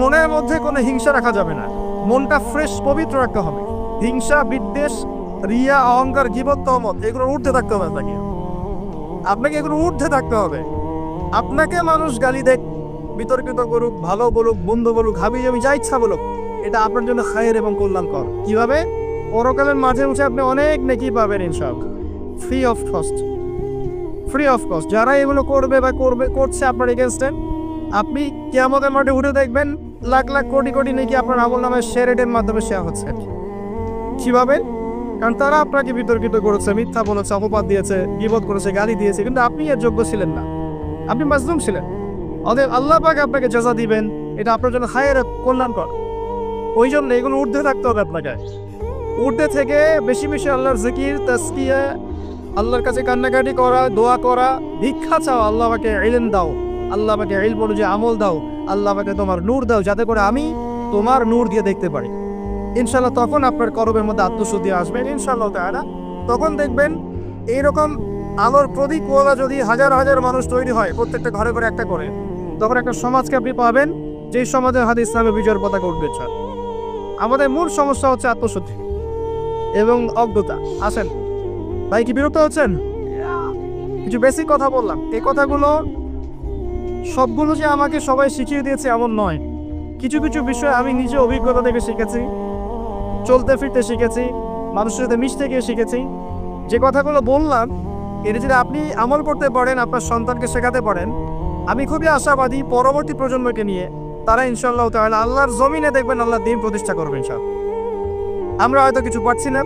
মনের মধ্যে কোনো হিংসা রাখা যাবে না। মনটা ফ্রেশ পবিত্র রাখতে হবে। হিংসা, বিদ্বেষ, রিয়া, অহংকার জীবন তহমত এগুলো উঠতে থাকতে হবে আপনাকে। আপনাকে এগুলো ঊর্ধ্বে থাকতে হবে। আপনাকে মানুষ গালি দেখ, বিতর্কিত করুক, ভালো বলুক, বন্ধু বলুক হাবি জাবি যা ইচ্ছা বলুক, এটা আপনার জন্য খায়ের এবং কল্যাণকর। কীভাবে? পরকালের মাঝে উঠে আপনি অনেক নেকি পাবেন, ইনশাআল্লাহ। Free of cost free of cost যারা এগুলো করবে বা করবে, করছে আপনার এগেনস্টে আপনি কেয়ামতের মাঠে উঠে দেখবেন লাখ লাখ কোটি কোটি নাকি আপনার আমল নামে শেয়ারেটের মাধ্যমে শেয়ার হচ্ছে। কীভাবে? কারণ তারা আপনাকে বিতর্কিত করেছে, মিথ্যা বলেছে, অপবাদ দিয়েছে বিপদ করেছে, গালি দিয়েছে, কিন্তু আপনি এর যোগ্য ছিলেন না। আপনি মাজলুম ছিলেন। অতএব আল্লাহ পাক আপনাকে জাজা দিবেন, এটা আপনার জন্য হায়ের কল্যাণকর। ওই জন্য এগুলো ঊর্ধ্বে থাকতে হবে আপনাকে। ঊর্ধ্বে থেকে বেশি বেশি আল্লাহর জিকির তাস্কিয়া আল্লাহর কাছে কান্নাকাটি করা, দোয়া করা, ভিক্ষা চাও আল্লাহ আমাকে এলেন দাও। আল্লাহ আমাকে এল বলো যে আমল দাও। আল্লাহ আমাকে তোমার নূর দাও, যাতে করে আমি তোমার নূর দিয়ে দেখতে পারি। ইনশাল্লাহ তখন আপনার করবের মধ্যে আত্মশুদ্ধি আসবে। ইনশাল্লাহ তারা তখন দেখবেন এইরকম আলোর প্রদীপ ওলা যদি হাজার হাজার মানুষ তৈরি হয়, প্রত্যেকটা ঘরে ঘরে একটা করে, তখন একটা সমাজকে আপনি পাবেন, যেই সমাজের হাতে ইসলামের বিজয়ের পতাকা উঠবে আমাদের মূল সমস্যা হচ্ছে আত্মশুদ্ধি এবং অজ্ঞতা। আসেন। ভাই, কি বিরক্ত হচ্ছেন? কিছু বেসিক কথা বললাম। এই কথাগুলো সবগুলো যে আমাকে সবাই শিখিয়ে দিয়েছে এমন নয়। কিছু কিছু বিষয় আমি নিজে অভিজ্ঞতা থেকে শিখেছি, চলতে ফিরতে শিখেছি, মানুষের সাথে মিশতে গিয়ে শিখেছি। যে কথাগুলো বললাম, এটা যদি আপনি আমল করতে পারেন, আপনার সন্তানকে শেখাতে পারেন, আমি খুবই আশাবাদী পরবর্তী প্রজন্মকে নিয়ে তারা ইনশাল্লাহ তাহলে আল্লাহর জমিনে দেখবেন আল্লাহ দিন প্রতিষ্ঠা করবেন সব আমরা হয়তো কিছু পাচ্ছি না,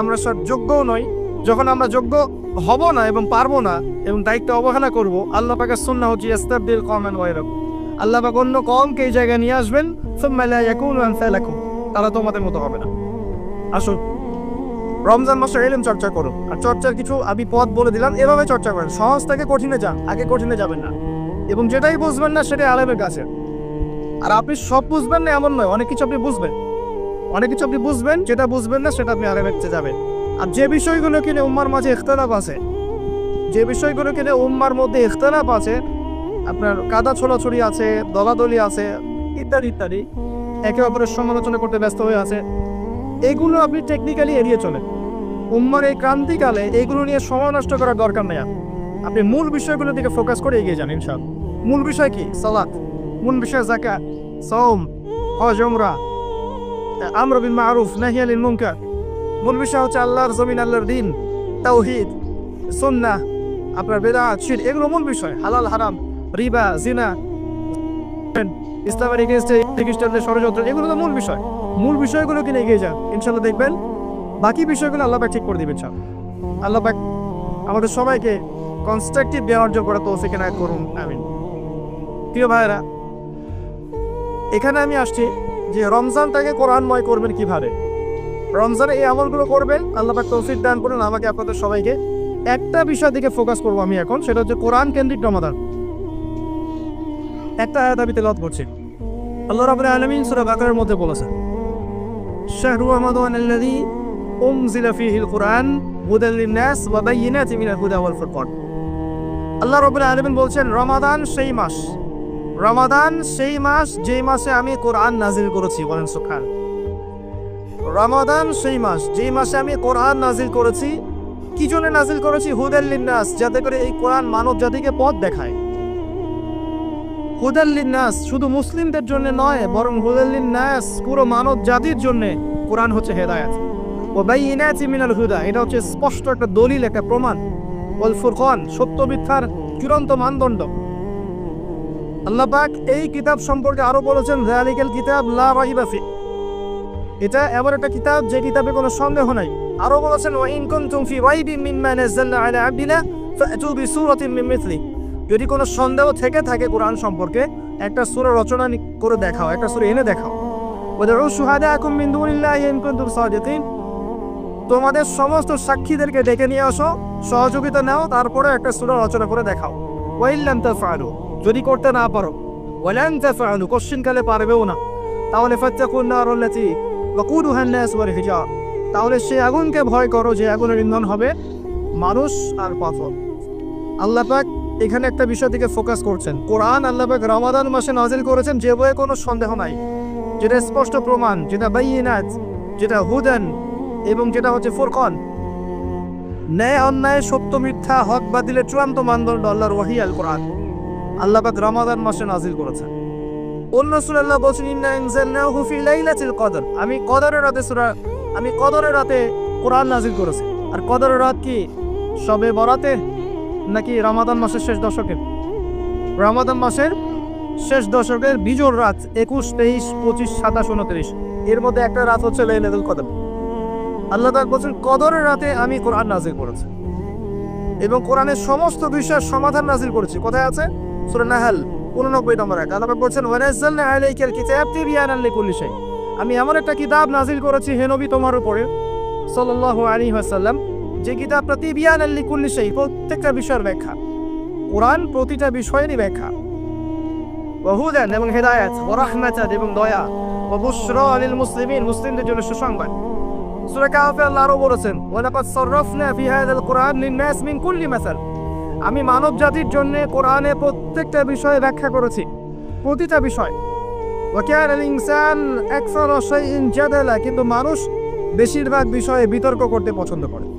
আমরা সব যোগ্যও নই। যখন আমরা যোগ্য হব না এবং পারব না এবং দায়িত্ব অবহেলা করব, আল্লাহ পাকের সুন্না হচ্ছে ইস্তাবদিল কমেন ওয়াইরকম আল্লাহ পাক অন্য কমকে এই জায়গায় নিয়ে আসবেন, সুম্মা লা ইয়াকুনু আমসালাকুম। তারা তোমাদের মতো হবে না। আসুন, রমজান মাসে এলেম চর্চা করুন। আর চর্চার কিছু আমি পথ বলে দিলাম, এভাবে চর্চা করেন। সহজ থেকে কঠিনে যান, আগে কঠিনে যাবেন না। এবং যেটাই বুঝবেন না, সেটাই আলেমের কাছে। আর আপনি সব বুঝবেন না, এমন নয়, অনেক কিছু আপনি বুঝবেন। অনেক কিছু আপনি বুঝবেন, যেটা বুঝবেন না, সেটা আপনি আলেমের কাছে যাবেন। আর যে বিষয়গুলো কিনে উম্মার মাঝে ইখতলাফ আছে, যে বিষয়গুলো কিনে উম্মার মধ্যে ইখতলাফ আছে, আপনার কাদা ছোড়াছড়ি আছে, দলাদলি আছে, ইত্যাদি ইত্যাদি, একে অপরের সমালোচনা করতে ব্যস্ত হয়ে আছে, এগুলো আপনি টেকনিক্যালি এড়িয়ে চলেন। উম্মার এই ক্রান্তিকালে এগুলো নিয়ে সময় নষ্ট করার দরকার নেই আপনি মূল বিষয়গুলোর দিকে ফোকাস করে এগিয়ে যান ইনশাল মূল বিষয় কি? সালাত। মূল বিষয় জাকা সৌম হজ, উমরা, আমর বিন মারুফ নাহিয়ালিন মুনকার। মূল বিষয় হচ্ছে আল্লাহর জমিন, আল্লাহর দিন, তাওহিদ, সুন্নাহ, আপনার বেদাত, শির, এগুলো মূল বিষয়, হালাল, হারাম, রিবা, জিনা, ইসলামের খ্রিস্টানদের ষড়যন্ত্র, এগুলো তো মূল বিষয়। মূল বিষয়গুলো কিনে এগিয়ে যান। ইনশাল্লাহ দেখবেন, বাকি বিষয়গুলো আল্লাহ পাক ঠিক করে দিবেন সব আল্লাহ পাক আমাদের সবাইকে কনস্ট্রাকটিভ অর্জন করা তো এনায়ত করুন, আমিন। প্রিয় ভাইরা এখানে আমি আসছি যে রমজানটাকে কোরআনময় করবেন কীভাবে? রমজানে এই আমলগুলো করবেন, আল্লাহ পাক দান করুন। আমাকে আপনাদের সবাইকে একটা বিষয় দিকে ফোকাস করব আমি এখন, সেটা হচ্ছে কোরআন কেন্দ্রিক রমাদান। একটা আয়াত আমি তেলাওয়াত করছি। আল্লাহ রাব্বুল আলামিন সূরা বাকারার মধ্যে বলেছেন, শাহরু রমাদান আল্লাযী উনজিলা ফীহিল কুরআন হুদাল লিন-নাস ওয়া বায়িনাতিন মিনাল হুদা ওয়াল ফুরকান। আল্লাহ রাব্বুল আলামিন বলছেন, রমাদান সেই মাস, রমাদান সেই মাস যেই মাসে আমি কোরআন নাজিল করেছি। বলেন সুখান রমাদান সেই মাস, যেই মাসে আমি কোরআন নাজিল করেছি। কি জন্য নাজিল করেছি? হুদাল লিন-নাস, যাতে করে এই কোরআন মানব জাতিকে পথ দেখায়। হুদাল্লিন নাস শুধু মুসলিমদের জন্য নয়, বরং হুদাল্লিন নাস পুরো মানব জাতির জন্য কোরআন হচ্ছে হেদায়াত। ও বাইনাতি মিনাল হুদা, এটা হচ্ছে স্পষ্ট একটা দলিল, একটা প্রমাণ। ওয়াল ফুরকান, সত্য মিথ্যার চূড়ান্ত মানদণ্ড। আল্লাহ পাক এই কিতাব সম্পর্কে আরও বলেছেন, যালিকাল কিতাব লা রাইবা ফি এটা এমন একটা কিতাব, যে কিতাবে কোনো সন্দেহ নাই। আরও বলেছেন ওয়া ইন কুনতুম ফি রাইবিন মিম্মা নাযালনা আলা আবদিনা ফাতু বিসূরাতিন মিন মিথলি যদি কোনো সন্দেহ থেকে থাকে কোরআন সম্পর্কে, একটা সূরা রচনা করে দেখাও, একটা সূরা এনে দেখাও। ওয়াদউ শুহাদাকুম মিন দুনিল্লাহি ইন কুনতুম সাদিকিন। তোমাদের সমস্ত সাক্ষীদেরকে ডেকে নিয়ে আসো, সহযোগিতা নাও, তারপরে একটা সূরা রচনা করে দেখাও। ওয়াইল্লাম তাফআলু। যদি করতে না পারো, ওয়ালান তাফআলু, কোশ্চিনকালে পারবেও না। তাহলে ফাত্তাকুন নার তাহলে সেই আগুনকে ভয় করো যে আগুনের ইন্ধন হবে মানুষ আর পাথর। আল্লাহ পাক এখানে একটা বিষয় দিকে ফোকাস করছেন। কোরআন আল্লাহ পাক রমাদান মাসে নাজিল করেছেন যে বইয়ে কোনো সন্দেহ নাই। যেটা স্পষ্ট প্রমাণ, যেটা বাইনাত, যেটা হুদান এবং যেটা হচ্ছে ফুরকন। ন্যায় অন্যায়, সত্য মিথ্যা, হক বাতিলের চূড়ান্ত মানদণ্ড আল্লাহর ওয়াহি আল কোরআন আল্লাহ পাক রমাদান মাসে নাজিল করেছেন। অন্য সুরাল্লাহ বলছেন, ইন্না ইনজালনাহু ফি লাইলাতিল কদর। আমি কদরের রাতে সূরা, আমি কদরের রাতে কোরআন নাজিল করেছি। আর কদরের রাত কি? সবে বরাতে নাকি রমাদান মাসের শেষ দশকে? রমাদান মাসের শেষ দশকের বিজোর রাত একুশ, তেইশ, পঁচিশ, সাতাশ, উনত্রিশ। এর মধ্যে একটা রাত হচ্ছে লাইলাতুল কদর। আল্লাহ তাআলা বলছেন, কদরের রাতে আমি কোরআন নাজিল করেছি এবং কোরআনের সমস্ত বিষয়ের সমাধান নাজিল করেছি। কোথায় আছে? সূরা নাহাল। উননব্বই নম্বর এক আল্লাহ বলছেন, ওয়ানাজ্জালনা আলাইকাল কিতাব তিবয়ানান লিকুল্লি শাই আমি এমন একটা কিতাব নাজিল করেছি হে নবী তোমার উপরে, সাল্লাল্লাহু আলাইহি ওয়াসাল্লাম, যে কিতাবটা তিবয়ানান লিকুল্লি শাই প্রত্যেকটা বিষয়ের ব্যাখ্যা। কোরআন প্রতিটা বিষয়েরই ব্যাখ্যা। ওয়াহুদান এবং হেদায়াত, ওয়া রাহমাতান এবং দয়া, ওয়া বুশরা লিল মুসলিমিন, মুসলিমদের জন্য সুসংবাদ। সূরা কাহফে আল্লাহ আরও বলেছেন, ওয়া লাকাদ সাররাফনা ফি হাযাল কুরআন লিন-নাস মিন কুল্লি মাসাল। আমি মানব জাতির জন্য কোরআনে প্রত্যেকটা বিষয়ে ব্যাখ্যা করেছি। প্রতিটা বিষয়। কিন্তু মানুষ বেশিরভাগ বিষয়ে বিতর্ক করতে পছন্দ করে।